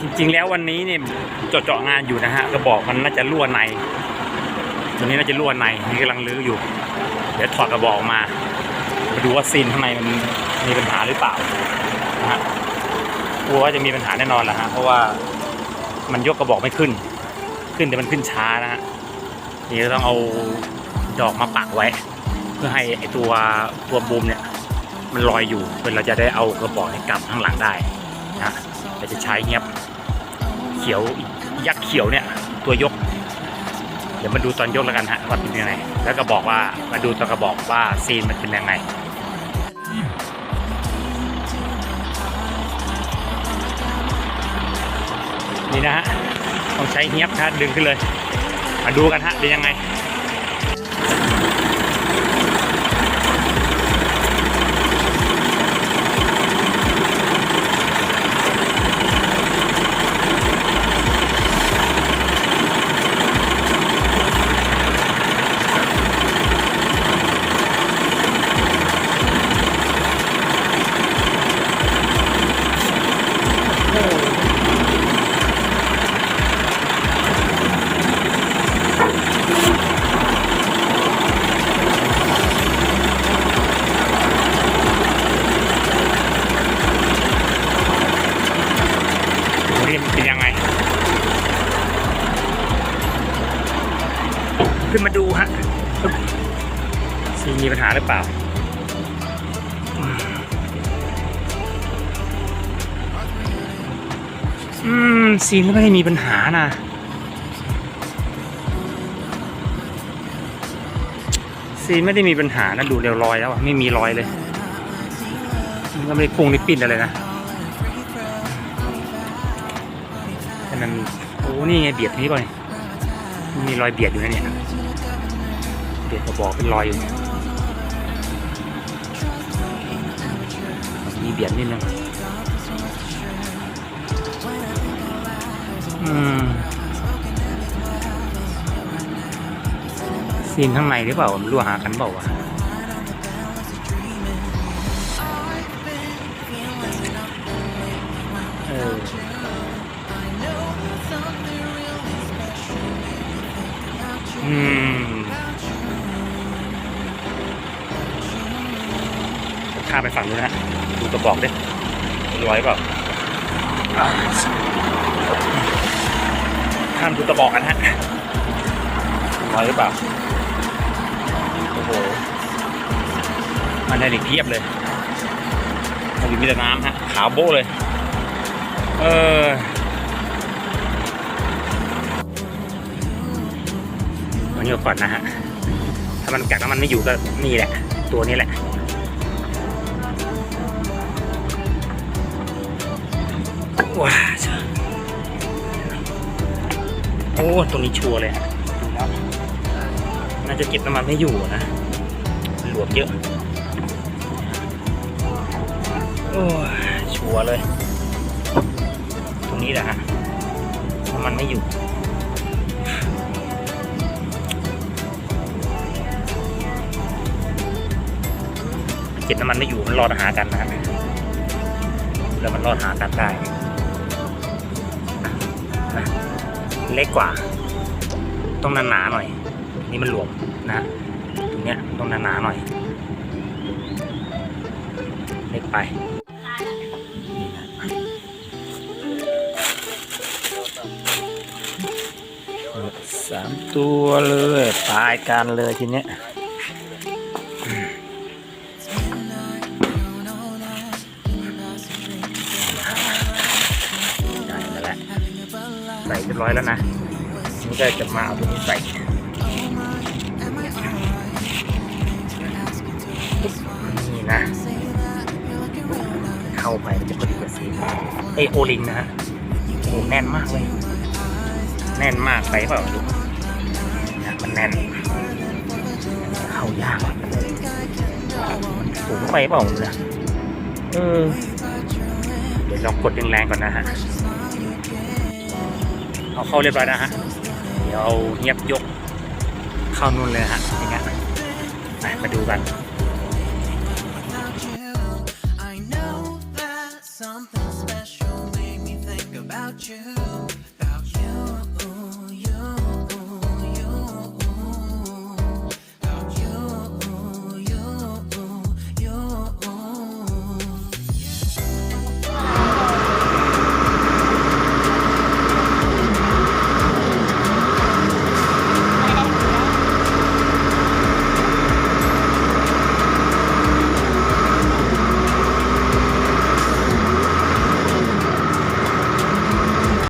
จริง ๆ แล้ววันนี้เนี่ยเจาะเจาะงานอยู่นะฮะกระบอกมันน่าจะรั่วในตัวนี้น่าจะรั่วในนี่กำลังลื้ออยู่ เดี๋ยวถอดกระบอกมามาดูว่าซีนข้างในมันมีปัญหาหรือเปล่านะฮะกลัวว่าจะมีปัญหาแน่นอนแหละฮะเพราะว่ามันยกกระบอกไม่ขึ้น ขึ้นแต่มันขึ้นช้านะฮะนี่ก็ต้องเอาดอกมาปักไว้ เพื่อให้ไอตัวตัวบูมเนี่ยมันลอยอยู่เพื่อเราจะได้เอากระบอกให้กลับข้างหลังได้นะเราจะใช้เงียบ เขียวยักษ์เขียวเนี่ย ตัวยก เดี๋ยวมาดูตอนยกแล้วกันฮะว่าเป็นยังไง แล้วก็บอกว่ามาดูตอนกระบอกว่าซีนมันเป็นยังไงนี่นะฮะต้องใช้เงียบนะดึงขึ้นเลย มาดูกันฮะเป็นยังไง ขึ้นมาดูฮะซีมีปัญหาหรือเปล่า อืมซีนก็ไม่ได้มีปัญหานะซีนไม่ได้มีปัญหานะดูเรียวรอยแล้วอะไม่มีรอยเลยมันก็ไม่ได้พุ่งได้ปิ้นอะไรนะแต่มันโอ้นี่ไงเบียดนี้ไป มีรอยเบียดอยู่นะเนี่ยเบียดกระบอกเป็นรอยอยู่มีเบียดนิดนึงอืมซีนข้างในหรือเปล่ามันรั่วหากันเปล่าวะ อืมข้ามไปฝั่งนู้นะฮะดูกระบอกดิร้อยเปล่าข้ามดูกระบอกกันฮะร้อยหรือเปล่าโอ้โหมันได้อีกเทียบเลยมันมีแต่น้ำฮะขาวโบ้เลย เออ นี้ก่อนนะฮะ ถ้ามันกัดแล้วมันไม่อยู่ก็นี่แหละ ตัวนี้แหละว้าโอ้ตรงนี้ชัวร์เลยน่าจะเก็บน้ำมันไม่อยู่นะหลวมเยอะ โอ้ชัวร์เลย ตรงนี้แหละฮะน้ำมันไม่อยู่ เก็บน้ำมันไม่อยู่มันรอดหากันนะแล้วมันรอดหากันได้นะเล็กกว่า ต้องหนาๆหน่อย นี่มันหลวมนะตรงเนี้ยต้องหนาๆหน่อย เล็กไปสามตัวเลยตายกันเลยทีเนี้ย รียบร้อยแล้วนะนี่ก็จะมาเอาตัวนี้ใส่นี่นะ เข้าไปมันจะพอดีกับสีไอโอลิงนะฮะโอ้แน่นมากเลย แน่นมากไปเปล่าดูนะมันแน่น เข้ายากสูงไปเปล่าเนี่ยเออเดี๋ยวลองกดแรงๆก่อนนะฮะ เอาเข้าเรียบร้อยนะฮะเดี๋ยวเงียบยกเข้านู่นเลยฮะอย่างเงี้ยมาดูกัน